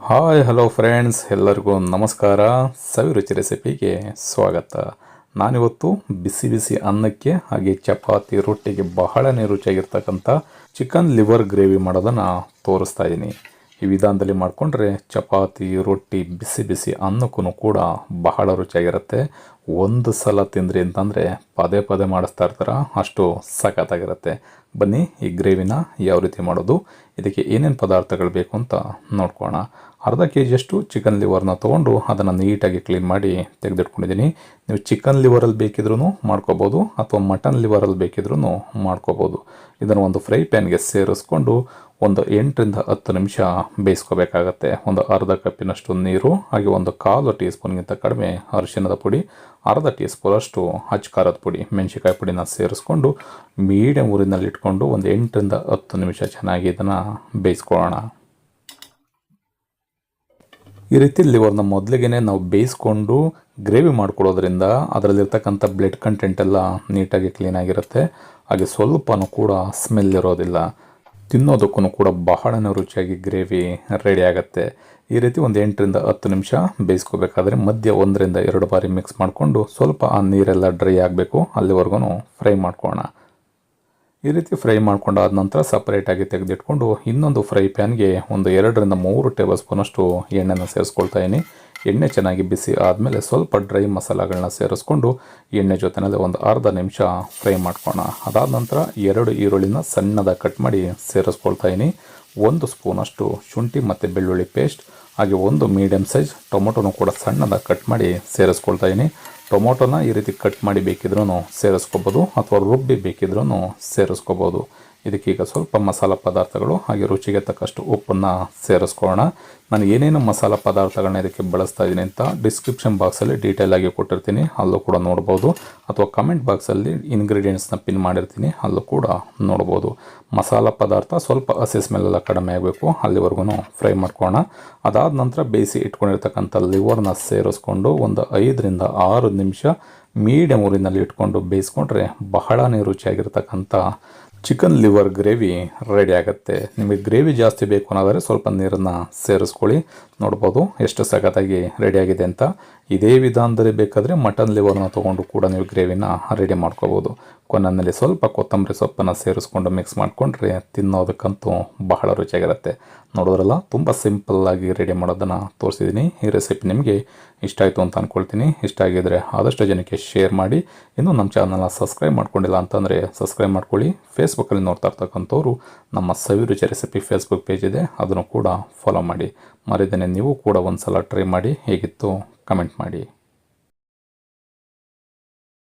Hi, hello friends, ಎಲ್ಲರಿಗೂ ನಮಸ್ಕಾರ. ಸವಿರುಚಿ ರೆಸಿಪಿಗೆ ಸ್ವಾಗತ. ನಾನಿವತ್ತು ಬಿಸಿ ಬಿಸಿ ಅನ್ನಕ್ಕೆ ಹಾಗೆ ಚಪಾತಿ ರೊಟ್ಟಿಗೆ ಬಹಳನೇ ರುಚಿಯಾಗಿರ್ತಕ್ಕಂಥ ಚಿಕನ್ ಲಿವರ್ ಗ್ರೇವಿ ಮಾಡೋದನ್ನು ತೋರಿಸ್ತಾ ಇದ್ದೀನಿ ಈ ವಿಧಾನದಲ್ಲಿ ಮಾಡಿಕೊಂಡ್ರೆ ಚಪಾತಿ, ರೊಟ್ಟಿ, ಬಿಸಿ ಬಿಸಿ ಅನ್ನಕ್ಕೂ ಕೂಡ ಬಹಳ ರುಚಿಯಾಗಿರುತ್ತೆ. ಒಂದು ಸಲ ತಿಂದ್ರಿ ಅಂತಂದರೆ ಪದೇ ಪದೇ ಮಾಡಿಸ್ತಾ ಇರ್ತಾರ, ಅಷ್ಟು ಸಖತ್ತಾಗಿರುತ್ತೆ. ಬನ್ನಿ, ಈ ಗ್ರೇವಿನ ಯಾವ ರೀತಿ ಮಾಡೋದು, ಇದಕ್ಕೆ ಏನೇನು ಪದಾರ್ಥಗಳು ಬೇಕು ಅಂತ ನೋಡ್ಕೋಣ ಅರ್ಧ ಕೆ ಜಿಯಷ್ಟು ಚಿಕನ್ ಲಿವರ್ನ ತೊಗೊಂಡು ಅದನ್ನು ನೀಟಾಗಿ ಕ್ಲೀನ್ ಮಾಡಿ ತೆಗೆದಿಟ್ಕೊಂಡಿದ್ದೀನಿ. ನೀವು ಚಿಕನ್ ಲಿವರಲ್ಲಿ ಬೇಕಿದ್ರೂ ಮಾಡ್ಕೋಬೋದು, ಅಥವಾ ಮಟನ್ ಲಿವರಲ್ಲಿ ಬೇಕಿದ್ರೂ ಮಾಡ್ಕೋಬೋದು. ಇದನ್ನು ಒಂದು ಫ್ರೈ ಪ್ಯಾನ್ಗೆ ಸೇರಿಸ್ಕೊಂಡು ಒಂದು ಎಂಟರಿಂದ ಹತ್ತು ನಿಮಿಷ ಬೇಯಿಸ್ಕೋಬೇಕಾಗತ್ತೆ. ಒಂದು ಅರ್ಧ ಕಪ್ಪಿನಷ್ಟು ನೀರು, ಹಾಗೆ ಒಂದು ಕಾಲು ಟೀ ಸ್ಪೂನ್ಗಿಂತ ಕಡಿಮೆ ಅರಿಶಿನದ ಪುಡಿ, ಅರ್ಧ ಟೀ ಸ್ಪೂನಷ್ಟು ಹಚ್ಚ ಪುಡಿ ಮೆಣಸಿಕಾಯಿ ಪುಡಿನ ಸೇರಿಸ್ಕೊಂಡು ಮೀಡಿಯಮ್ ಊರಿನಲ್ಲಿ ಇಟ್ಕೊಂಡು ಒಂದು ಎಂಟರಿಂದ ಹತ್ತು ನಿಮಿಷ ಚೆನ್ನಾಗಿ ಇದನ್ನು ಬೇಯಿಸ್ಕೊಳ್ಳೋಣ. ಈ ರೀತಿ ಲಿವರ್ನ ಮೊದಲಿಗೆ ನಾವು ಬೇಯಿಸ್ಕೊಂಡು ಗ್ರೇವಿ ಮಾಡ್ಕೊಳ್ಳೋದ್ರಿಂದ ಅದರಲ್ಲಿರ್ತಕ್ಕಂಥ ಬ್ಲಡ್ ಕಂಟೆಂಟ್ ಎಲ್ಲ ನೀಟಾಗಿ ಕ್ಲೀನಾಗಿರುತ್ತೆ ಹಾಗೆ ಸ್ವಲ್ಪನೂ ಕೂಡ ಸ್ಮೆಲ್ ಇರೋದಿಲ್ಲ. ತಿನ್ನೋದಕ್ಕೂ ಕೂಡ ಬಹಳ ರುಚಿಯಾಗಿ ಗ್ರೇವಿ ರೆಡಿ ಆಗುತ್ತೆ. ಈ ರೀತಿ ಒಂದು ಎಂಟರಿಂದ ಹತ್ತು ನಿಮಿಷ ಬೇಯಿಸ್ಕೋಬೇಕಾದ್ರೆ ಮಧ್ಯ ಒಂದರಿಂದ ಎರಡು ಬಾರಿ ಮಿಕ್ಸ್ ಮಾಡಿಕೊಂಡು ಸ್ವಲ್ಪ ಆ ನೀರೆಲ್ಲ ಡ್ರೈ ಆಗಬೇಕು. ಅಲ್ಲಿವರೆಗೂ ಫ್ರೈ ಮಾಡ್ಕೋಣ ಈ ರೀತಿ ಫ್ರೈ ಮಾಡ್ಕೊಂಡಾದ ನಂತರ ಸಪ್ರೇಟಾಗಿ ತೆಗೆದಿಟ್ಕೊಂಡು ಇನ್ನೊಂದು ಫ್ರೈ ಪ್ಯಾನ್ಗೆ ಒಂದು ಎರಡರಿಂದ ಮೂರು ಟೇಬಲ್ ಸ್ಪೂನಷ್ಟು ಎಣ್ಣೆನ ಸೇರಿಸ್ಕೊಳ್ತಾ ಇದ್ದೀನಿ. ಎಣ್ಣೆ ಚೆನ್ನಾಗಿ ಬಿಸಿ ಆದಮೇಲೆ ಸ್ವಲ್ಪ ಡ್ರೈ ಮಸಾಲಗಳನ್ನ ಸೇರಿಸ್ಕೊಂಡು ಎಣ್ಣೆ ಜೊತೆನಲ್ಲಿ ಒಂದು ಅರ್ಧ ನಿಮಿಷ ಫ್ರೈ ಮಾಡ್ಕೋಣ ಅದಾದ ನಂತರ ಎರಡು ಈರುಳ್ಳಿನ ಸಣ್ಣದಾಗಿ ಕಟ್ ಮಾಡಿ ಸೇರಿಸ್ಕೊಳ್ತಾ ಇದ್ದೀನಿ ಒಂದು ಸ್ಪೂನಷ್ಟು ಶುಂಠಿ ಮತ್ತು ಬೆಳ್ಳುಳ್ಳಿ ಪೇಸ್ಟ್, ಹಾಗೆ ಒಂದು ಮೀಡಿಯಮ್ ಸೈಜ್ ಟೊಮೊಟೊನು ಕೂಡ ಸಣ್ಣದಾಗಿ ಕಟ್ ಮಾಡಿ ಸೇರಿಸ್ಕೊಳ್ತಾ ಇದ್ದೀನಿ ಟೊಮೊಟೊನ ಈ ರೀತಿ ಕಟ್ ಮಾಡಿ ಬೇಕಿದ್ರೂ ಸೇರಿಸ್ಕೋಬೋದು, ಅಥವಾ ರುಬ್ಬಿ ಬೇಕಿದ್ರೂ ಸೇರಿಸ್ಕೋಬೋದು. ಇದಕ್ಕೀಗ ಸ್ವಲ್ಪ ಮಸಾಲ ಪದಾರ್ಥಗಳು ಹಾಗೆ ರುಚಿಗೆ ತಕ್ಕಷ್ಟು ಉಪ್ಪನ್ನು ಸೇರಿಸ್ಕೊಳ್ಳೋಣ. ನಾನು ಏನೇನು ಮಸಾಲ ಪದಾರ್ಥಗಳನ್ನ ಇದಕ್ಕೆ ಬಳಸ್ತಾ ಇದ್ದೀನಿ ಅಂತ ಡಿಸ್ಕ್ರಿಪ್ಷನ್ ಬಾಕ್ಸಲ್ಲಿ ಡೀಟೇಲ್ ಆಗಿ ಕೊಟ್ಟಿರ್ತೀನಿ. ಅಲ್ಲೂ ಕೂಡ ನೋಡ್ಬೋದು. ಅಥವಾ ಕಮೆಂಟ್ ಬಾಕ್ಸಲ್ಲಿ ಇಂಗ್ರೀಡಿಯೆಂಟ್ಸ್ನ ಪಿನ್ ಮಾಡಿರ್ತೀನಿ. ಅಲ್ಲೂ ಕೂಡ ನೋಡ್ಬೋದು. ಮಸಾಲ ಪದಾರ್ಥ ಸ್ವಲ್ಪ ಹಸಿ ಸ್ಮೆಲ್ಲೆಲ್ಲ ಕಡಿಮೆ ಆಗಬೇಕು. ಅಲ್ಲಿವರೆಗೂ ಫ್ರೈ ಮಾಡ್ಕೊಳ್ಳೋಣ. ಅದಾದ ನಂತರ ಬೇಯಿಸಿ ಇಟ್ಕೊಂಡಿರ್ತಕ್ಕಂಥ ಲಿವರ್ನ ಸೇರಿಸ್ಕೊಂಡು ಒಂದು ಐದರಿಂದ ಆರು ನಿಮಿಷ ಮೀಡಿಯಮ್ ಊರಿನಲ್ಲಿ ಇಟ್ಕೊಂಡು ಬೇಯಿಸ್ಕೊಂಡ್ರೆ ಬಹಳನೇ ರುಚಿಯಾಗಿರ್ತಕ್ಕಂಥ ಚಿಕನ್ ಲಿವರ್ ಗ್ರೇವಿ ರೆಡಿ ಆಗುತ್ತೆ. ನಿಮಗೆ ಗ್ರೇವಿ ಜಾಸ್ತಿ ಬೇಕು ಅನ್ನೋದಾದರೆ ಸ್ವಲ್ಪ ನೀರನ್ನು ಸೇರಿಸ್ಕೊಳ್ಳಿ. ನೋಡ್ಬೋದು ಎಷ್ಟು ಸಖತ್ತಾಗಿ ರೆಡಿಯಾಗಿದೆ ಅಂತ. ಇದೇ ವಿಧಾನದಲ್ಲಿ ಬೇಕಾದರೆ ಮಟನ್ ಲಿವರ್ನ ತೊಗೊಂಡು ಕೂಡ ನೀವು ಗ್ರೇವಿನ ರೆಡಿ ಮಾಡ್ಕೋಬೋದು. ಕೊನೆಯಲ್ಲಿ ಸ್ವಲ್ಪ ಕೊತ್ತಂಬರಿ ಸೊಪ್ಪನ್ನು ಸೇರಿಸ್ಕೊಂಡು ಮಿಕ್ಸ್ ಮಾಡಿಕೊಂಡ್ರೆ ತಿನ್ನೋದಕ್ಕಂತೂ ಬಹಳ ರುಚಿಯಾಗಿರುತ್ತೆ. ನೋಡೋದ್ರಲ್ಲ, ತುಂಬ ಸಿಂಪಲ್ಲಾಗಿ ರೆಡಿ ಮಾಡೋದನ್ನು ತೋರಿಸಿದ್ದೀನಿ ಈ ರೆಸಿಪಿ ನಿಮಗೆ ಇಷ್ಟ ಆಯಿತು ಅಂತ ಅಂದ್ಕೊಳ್ತೀನಿ ಇಷ್ಟ ಆಗಿದರೆ ಆದಷ್ಟು ಜನಕ್ಕೆ ಶೇರ್ ಮಾಡಿ. ಇನ್ನೂ ನಮ್ಮ ಚಾನಲ್ನ ಸಬ್ಸ್ಕ್ರೈಬ್ ಮಾಡ್ಕೊಂಡಿಲ್ಲ ಅಂತಂದರೆ ಸಬ್ಸ್ಕ್ರೈಬ್ ಮಾಡ್ಕೊಳ್ಳಿ. ಫೇಸ್ಬುಕ್ಕಲ್ಲಿ ನೋಡ್ತಾ ಇರ್ತಕ್ಕಂಥವ್ರು ನಮ್ಮ ಸವಿರುಚಿ ರೆಸಿಪಿ ಫೇಸ್ಬುಕ್ ಪೇಜ್ ಇದೆ. ಅದನ್ನು ಕೂಡ ಫಾಲೋ ಮಾಡಿ. ಮರಿದೇನೆ ನೀವು ಕೂಡ ಒಂದು ಸಲ ಟ್ರೈ ಮಾಡಿ. ಹೇಗಿತ್ತು? ಕಮೆಂಟ್ ಮಾಡಿ.